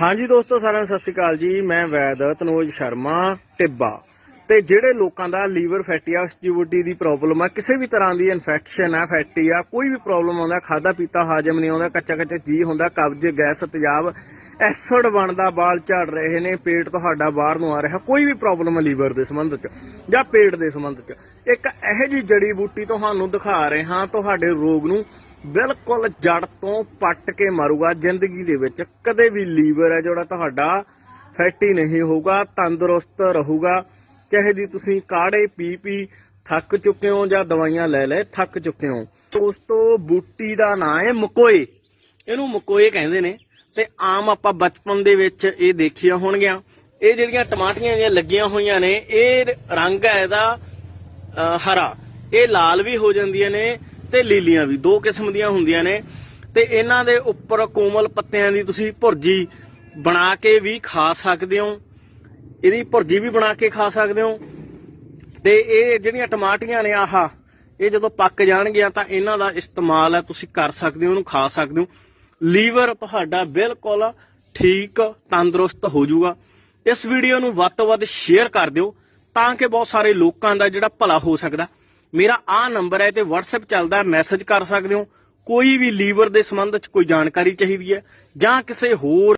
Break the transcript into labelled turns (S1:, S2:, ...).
S1: ਹਾਂਜੀ ਦੋਸਤੋ, ਸਾਰਿਆਂ ਨੂੰ ਸਤਿ ਸ਼੍ਰੀ ਅਕਾਲ ਜੀ। ਮੈਂ ਵੈਦ ਤਨੋਜ ਸ਼ਰਮਾ, ਟਿੱਬਾ। ਤੇ ਜਿਹੜੇ ਲੋਕਾਂ ਦਾ ਲੀਵਰ ਫੈਟੀ ਆ ਦੀ ਪ੍ਰੋਬਲਮ ਆ, ਕਿਸੇ ਵੀ ਤਰ੍ਹਾਂ ਦੀ ਇਨਫੈਕਸ਼ਨ ਆ, ਫੈਟੀ ਆ, ਕੋਈ ਵੀ ਪ੍ਰੋਬਲਮ ਆਉਂਦਾ ਖਾਦਾ ਪੀਤਾ ਹਾਜਮ ਨਹੀਂ ਆਉਂਦਾ ਕੱਚਾ ਕੱਚਾ ਜੀ ਹੁੰਦਾ, ਕਬਜ਼, ਗੈਸ, ਤੇਜ਼ਾਬ, ਐਸਿਡ ਬਣਦਾ ਬਾਲ ਝੜ ਰਹੇ ਨੇ, ਪੇਟ ਤੁਹਾਡਾ ਬਾਹਰ ਨੂੰ ਆ ਰਿਹਾ, ਕੋਈ ਵੀ ਪ੍ਰੋਬਲਮ ਲੀਵਰ ਦੇ ਸੰਬੰਧ ਚ ਜਾਂ ਪੇਟ ਦੇ ਸੰਬੰਧ ਚ। ਇੱਕ ਇਹੋ ਜੀ ਜੜੀ ਬੂਟੀ ਤੁਹਾਨੂੰ ਦਿਖਾ ਰਹੇ ਹਾਂ ਤੁਹਾਡੇ ਰੋਗ ਨੂੰ ਬਿਲਕੁਲ ਜੜ ਤੋਂ ਪੱਟ ਕੇ ਮਾਰੂਗਾ, ਜ਼ਿੰਦਗੀ ਦੇ ਵਿੱਚ ਕਦੇ ਵੀ ਲੀਵਰ ਹੈ ਜਿਹੜਾ ਤੁਹਾਡਾ, ਫੈਟੀ ਨਹੀਂ ਹੋਊਗਾ, ਤੰਦਰੁਸਤ ਰਹੂਗਾ। ਚਾਹੇ ਦੀ ਤੁਸੀਂ ਕਾੜੇ ਪੀ ਪੀ ਥੱਕ ਚੁੱਕੇ ਹੋ ਜਾਂ ਦਵਾਈਆਂ ਲੈ ਲੈ, ਥੱਕ ਚੁੱਕੇ ਹੋ। ਦੋਸਤੋ ਬੂਟੀ ਦਾ ਨਾਂ ਹੈ ਮਕੋਏ। ਇਹਨੂੰ ਮਕੋਏ ਕਹਿੰਦੇ ਨੇ। ਤੇ ਆਮ ਆਪਾਂ ਬਚਪਨ ਦੇ ਵਿੱਚ ਇਹ ਦੇਖੀਆਂ ਹੋਣਗੀਆਂ। ਇਹ ਜਿਹੜੀਆਂ ਟਮਾਟੀਆਂ ਜਿਹੜੀਆਂ ਲੱਗੀਆਂ ਹੋਈਆਂ ਨੇ, ਇਹ ਰੰਗ ਹੈ ਇਹਦਾ ਹਰਾ। ਇਹ ਲਾਲ ਵੀ ਹੋ ਜਾਂਦੀਆਂ ਨੇ ਤੇ ਲੀਲੀਆਂ ਵੀ, ਦੋ ਕਿਸਮ ਦੀਆਂ ਹੁੰਦੀਆਂ ਨੇ। ਤੇ ਇਹਨਾਂ ਦੇ ਉੱਪਰ ਕੋਮਲ ਪੱਤਿਆਂ ਦੀ ਤੁਸੀਂ ਭੁਰਜੀ ਬਣਾ ਕੇ ਵੀ ਖਾ ਸਕਦੇ ਹੋ। ਇਹਦੀ ਭੁਰਜੀ ਵੀ ਬਣਾ ਕੇ ਖਾ ਸਕਦੇ ਹੋ। ਤੇ ਇਹ ਜਿਹੜੀਆਂ ਟਮਾਟੀਆਂ ਨੇ ਆਹ, ਇਹ ਜਦੋਂ ਪੱਕ ਜਾਣਗੀਆਂ ਤਾਂ ਇਹਨਾਂ ਦਾ ਇਸਤੇਮਾਲ ਹੈ, ਤੁਸੀਂ ਕਰ ਸਕਦੇ ਹੋ, ਉਹਨੂੰ ਖਾ ਸਕਦੇ ਹੋ। ਲੀਵਰ ਤੁਹਾਡਾ ਬਿਲਕੁਲ ਠੀਕ, ਤੰਦਰੁਸਤ ਹੋ ਜਾਊਗਾ। ਇਸ ਵੀਡੀਓ ਨੂੰ ਵੱਧ ਤੋਂ ਵੱਧ ਸ਼ੇਅਰ ਕਰ ਦਿਓ, ਤਾਂ ਕਿ ਬਹੁਤ ਸਾਰੇ ਲੋਕਾਂ ਦਾ ਜਿਹੜਾ ਭਲਾ ਹੋ ਸਕਦਾ। ਮੇਰਾ ਆਹ ਨੰਬਰ ਹੈ ਤੇ WhatsApp ਚੱਲਦਾ ਮੈਸੇਜ ਕਰ ਸਕਦੇ ਹੋ। ਕੋਈ ਵੀ ਲੀਵਰ ਦੇ ਸੰਬੰਧ ਚ ਕੋਈ ਜਾਣਕਾਰੀ ਚਾਹੀਦੀ ਹੈ ਜਾਂ ਕਿਸੇ ਹੋਰ